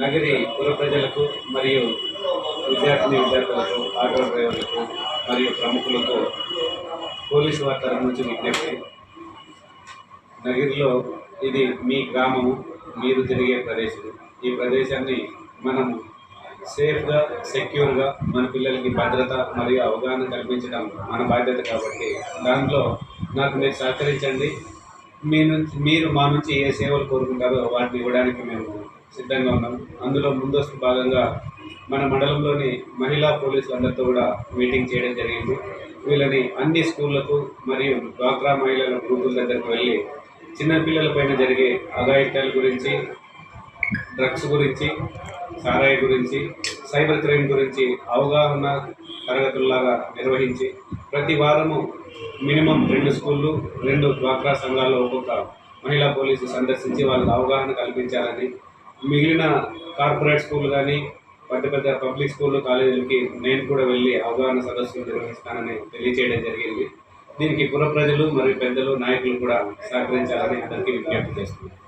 నగరి పుర ప్రజలకు మరియు విద్యార్థిని విద్యార్థులకు ఆటో డ్రైవర్లకు మరియు ప్రముఖులకు పోలీసు వారి తరఫు నుంచి విజ్ఞప్తి. నగిరిలో ఇది మీ గ్రామము మీరు తిరిగే ప్రదేశం ఈ ప్రదేశాన్ని మనం సేఫ్గా సెక్యూర్గా మన పిల్లలకి భద్రత మరియు అవగాహన కల్పించడం మన బాధ్యత కాబట్టి దాంట్లో నాకు మీరు సహకరించండి. మీ నుంచి మీరు మా నుంచి ఏ సేవలు కోరుకుంటారో వాటిని ఇవ్వడానికి మేము సిద్ధంగా ఉన్నాం. అందులో ముందస్తు భాగంగా మన మండలంలోని మహిళా పోలీసులందరితో కూడా మీటింగ్ చేయడం జరిగింది. వీళ్ళని అన్ని స్కూళ్ళకు మరియు డ్వాక్రా మహిళల గ్రూపుల దగ్గరకు వెళ్ళి చిన్నపిల్లల పైన జరిగే అఘాయిత్యాల గురించి డ్రగ్స్ గురించి సారాయి గురించి సైబర్ క్రైమ్ గురించి అవగాహన తరగతుల్లాగా నిర్వహించి ప్రతి వారము మినిమం రెండు స్కూళ్ళు రెండు డ్వాక్రా సంఘాల్లో ఒక్కొక్క మహిళా పోలీసు సందర్శించి వాళ్ళకి అవగాహన కల్పించాలని మిగిలిన కార్పొరేట్ స్కూల్ కానీ పెద్ద పెద్ద పబ్లిక్ స్కూళ్ళు కాలేజీలకి నేను కూడా వెళ్ళి అవగాహన సదస్సులు నిర్వహిస్తానని తెలియజేయడం జరిగింది. దీనికి పుర ప్రజలు మరియు పెద్దలు నాయకులు కూడా సహకరించాలని అందరికీ విజ్ఞప్తి చేస్తున్నాను.